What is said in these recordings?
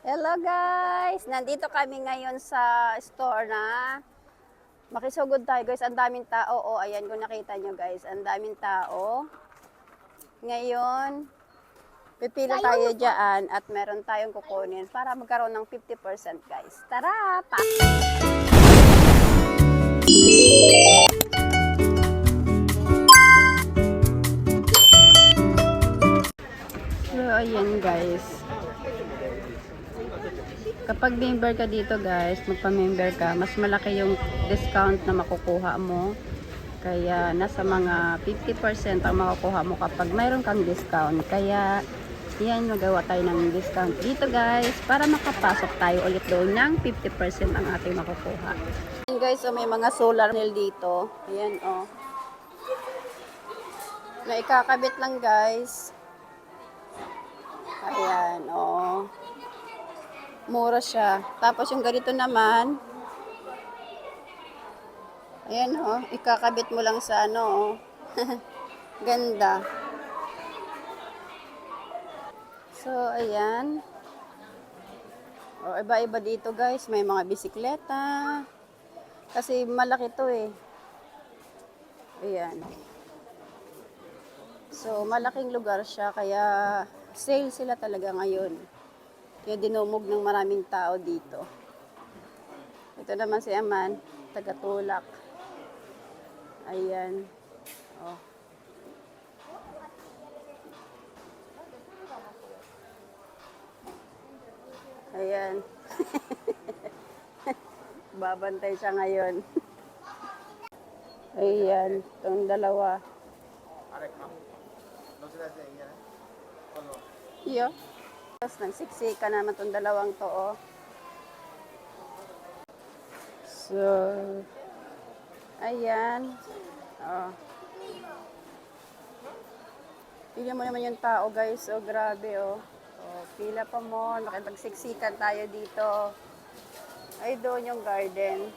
Hello guys! Nandito kami ngayon sa store na makisugod tayo guys. Ang daming tao. O, ayan kung nakita nyo guys. Ang daming tao. Ngayon, pipila tayo dyan at meron tayong kukunin para magkaroon ng 50% guys. Tara! Pa! So, ayan guys. Kapag member ka dito guys, magpa-member ka, mas malaki yung discount na makukuha mo. Kaya nasa mga 50% ang makukuha mo kapag mayroon kang discount. Kaya yan, magawa tayo ng discount dito guys para makapasok tayo ulit doon ng 50% ang ating makukuha. Ayan guys, so may mga solar panel dito. Ayan oh. Na ikakabit lang guys. Mura siya. Tapos yung ganito naman, ayan, oh. Ikakabit mo lang sa ano, oh. Ganda. So, ayan. Oh, iba-iba dito, guys. May mga bisikleta. Kasi malaki to, eh. Ayan. So, malaking lugar siya, kaya sale sila talaga ngayon. Kaya dinumog ng maraming tao dito. Ito naman si Aman, taga-tulak. Ayan. Oh. Ayan. Babantay siya ngayon. Ayan, itong dalawa. Iyo. Tapos nagsiksika naman itong dalawang to, oh. So, ayan. Oh. Pila mo naman yung tao, guys. Oh, grabe, oh. Oh, pila pa mo. Nakipagsiksikan tayo dito. Ay, doon yung garden.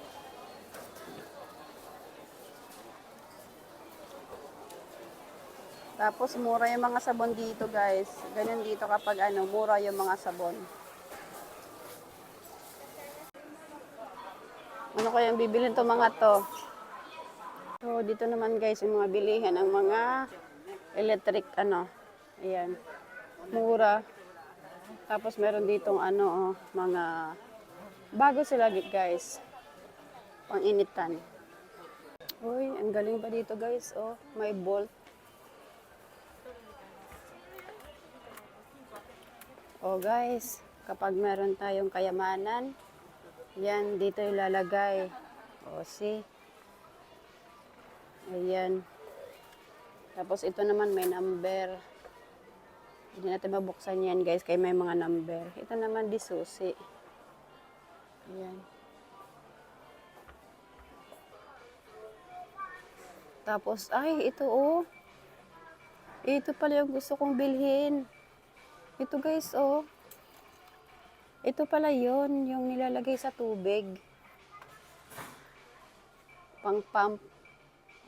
Tapos mura yung mga sabon dito guys. Ganun dito kapag ano, mura yung mga sabon. Ano kaya yung bibilin to mga to? So dito naman guys yung mga bilihan ng mga electric ano. Ayan. Mura. Tapos meron ditong ano oh, mga bago sila guys. Pang-initan. Uy, ang galing pa dito guys. Oh, may bolt. Oh guys, kapag meron tayong kayamanan, yan, dito ilalagay. O, see? Ayan. Tapos ito naman may number. Hindi natin mabuksan yan guys, kaya may mga number. Ito naman di susi. Ayan. Tapos, ay, ito oh. Ito pala yung gusto kong bilhin. Ito guys, oh. Ito pala yon yung nilalagay sa tubig. Pang pump.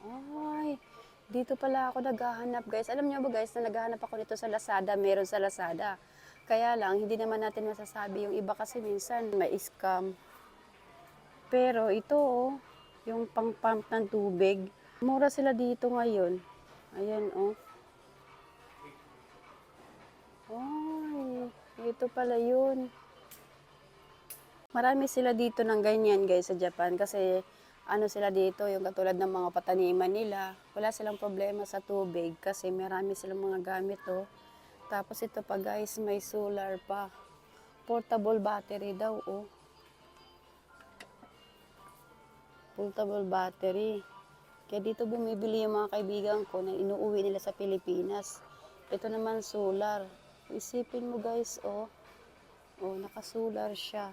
Ay, dito pala ako naghahanap guys. Alam niyo ba guys, na naghahanap ako nito sa Lazada, meron sa Lazada. Kaya lang, hindi naman natin masasabi. Yung iba kasi minsan may scam. Pero ito, oh, yung pang pump ng tubig. Mura sila dito ngayon. Ayan, oh. Ito pala yun. Marami sila dito ng ganyan guys sa Japan kasi ano sila dito, yung katulad ng mga pataniman nila, wala silang problema sa tubig kasi marami silang mga gamit oh. Tapos ito pa guys, may solar pa. Portable battery daw oh. Portable battery. Kaya dito bumibili yung mga kaibigan ko na inuuwi nila sa Pilipinas. Ito naman solar. Isipin mo guys, oh. Oh, naka-solar siya.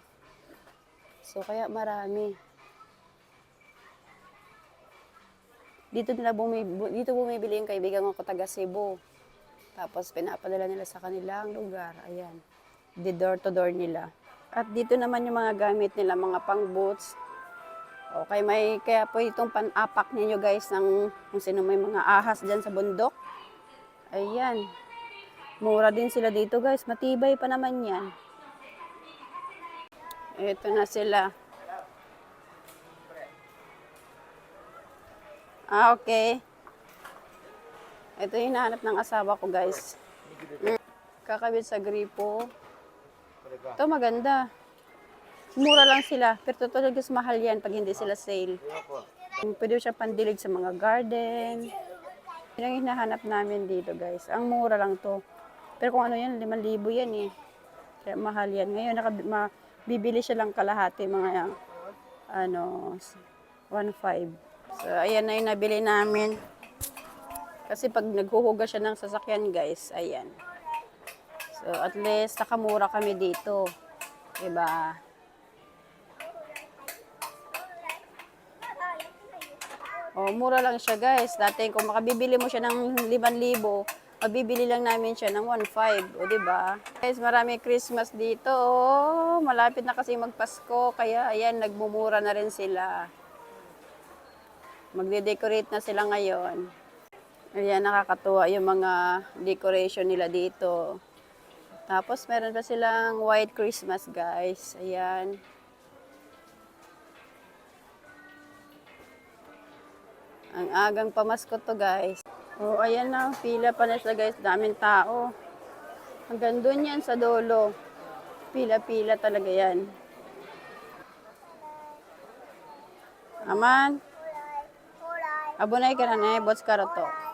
So, kaya marami. Dito nila bumibili, dito bumibili yung kaibigan ko taga Cebu. Tapos pinapadala nila sa kanilang lugar. Ayan. Di door to door nila. At dito naman yung mga gamit nila, mga pang boots. Okay, may kaya po itong pan-apak ninyo guys ng kung sino may mga ahas dyan sa bundok. Ayan. Mura din sila dito guys. Matibay pa naman yan. Ito na sila. Ah, okay. Ito yung hinahanap ng asawa ko, guys. Mm. Kakabit sa gripo. Ito maganda. Mura lang sila. Pero totoo guys, mahal yan pag hindi sila sale. Pwede siya pandilig sa mga garden. Yan ang hinahanap namin dito, guys. Ang mura lang to. Pero kung ano yan, 5,000 yan eh. Kaya mahal yan. Ngayon, naka, ma, bibili siya lang kalahati, mga ano, 1.5. So, ayan na yung nabili namin. Kasi pag naghuhugas siya ng sasakyan, guys, ayan. So, at least, nakamura kami dito. Diba? Oh, mura lang siya, guys. Dati, kung makabibili mo siya ng 5,000, mabibili lang namin siya ng 1.5. O, diba? Guys, marami Christmas dito. Oh, malapit na kasi magpasko. Kaya, ayan, nagmumura na rin sila. Magde-decorate na sila ngayon. Ayan, nakakatuwa yung mga decoration nila dito. Tapos, meron pa silang white Christmas, guys. Ayan. Ang agang pamasko to, guys. Oh, ayan na. Pila pa na siya, guys. Daming tao. Hanggang doon yan sa dolo. Pila-pila talaga yan. Aman. Abunay ka na na, bots karoto.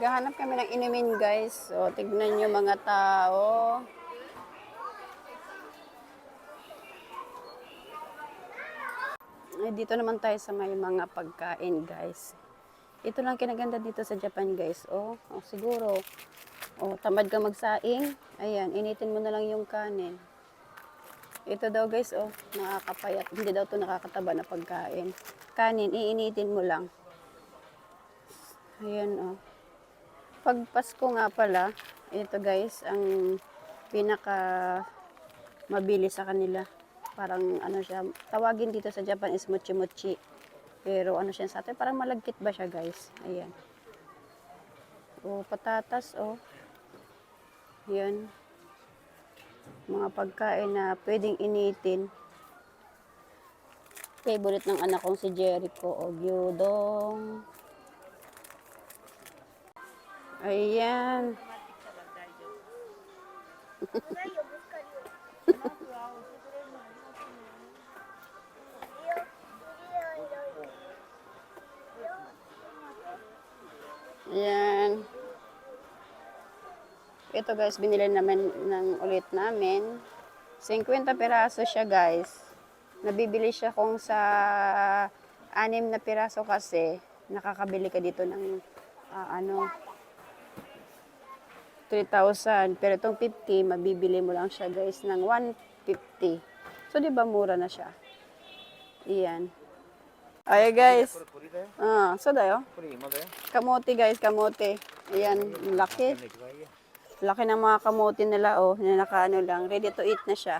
Naghahanap kami ng inumin, guys. So, tignan nyo mga tao. Ay, dito naman tayo sa may mga pagkain, guys. Ito lang kinaganda dito sa Japan, guys. Oh, oh siguro. Oh, tamad ka magsaing. Ayan, initin mo na lang yung kanin. Ito daw, guys, oh, nakakapayat. Hindi daw to nakakataba na pagkain. Kanin, iinitin mo lang. Ayan, oh. Pag Pasko nga pala, ito guys, ang pinaka mabili sa kanila. Parang ano siya, tawagin dito sa Japan is mochi mochi. Pero ano siya sa atin, parang malagkit ba siya guys? Ayan. O, patatas, o. Yan. Mga pagkain na pwedeng initin. Favorite ng anak kong si Jericho, o gyudong. Ayan. Ayan. Ito guys, binili naman ng ulit namin. 50 peraso siya guys. Nabibili siya kung sa anim na piraso kasi nakakabili ka dito ng ah, ano 3,000. Pero itong 50, mabibili mo lang siya guys ng 150. So, di ba mura na siya? Iyan. Ay guys. Ah, so dayo. Kamote guys, kamote. Ayan, laki. Laki ng mga kamote nila oh, na nakaano lang, ready to eat na siya.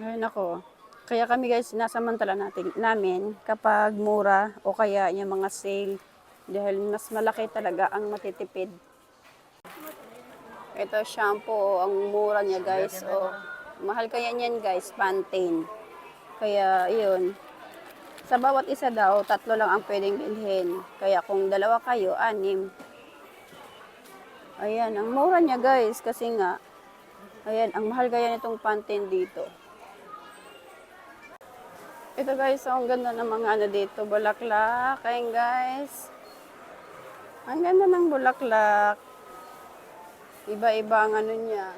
Ay nako. Kaya kami guys, sinasamantala natin namin kapag mura o kaya yung mga sale dahil mas malaki talaga ang matitipid. Ito shampoo, ang mura niya guys. Oh, mahal kaya niyan guys, Pantene. Kaya yun. Sa bawat isa daw, tatlo lang ang pwedeng bilhin. Kaya kung dalawa kayo, anim. Ayan, ang mura niya guys. Kasi nga, ayan, ang mahal kaya nitong Pantene dito. Ito guys, oh, ang ganda ng mga ano dito, bulaklak. Ayan guys. Ang ganda ng bulaklak. Iba-iba ang ano niya.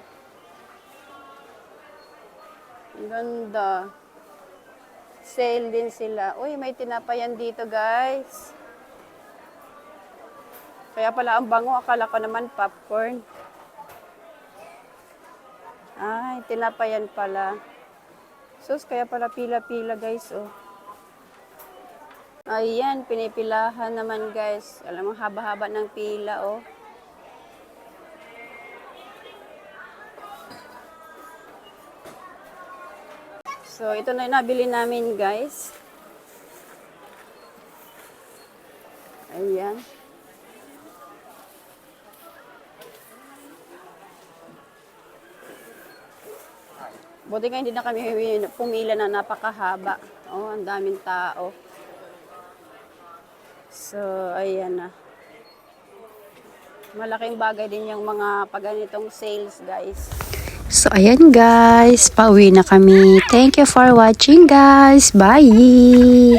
Ganda. Sale din sila. Uy, may tinapayan dito, guys. Kaya pala ang bango, akala ko naman popcorn. Ay, tinapayan pala. Sus, kaya pala pila-pila, guys, oh. Ayan, pinipilahan naman, guys. Alam mo, haba-haba ng pila, oh. So, ito na yung nabili namin, guys. Ayan. Buti nga hindi na kami pumila na napakahaba. Oh, ang daming tao. So, ayan na. Malaking bagay din yung mga paganitong sales, guys. So, ayan guys. Pauwi na kami. Thank you for watching, guys. Bye!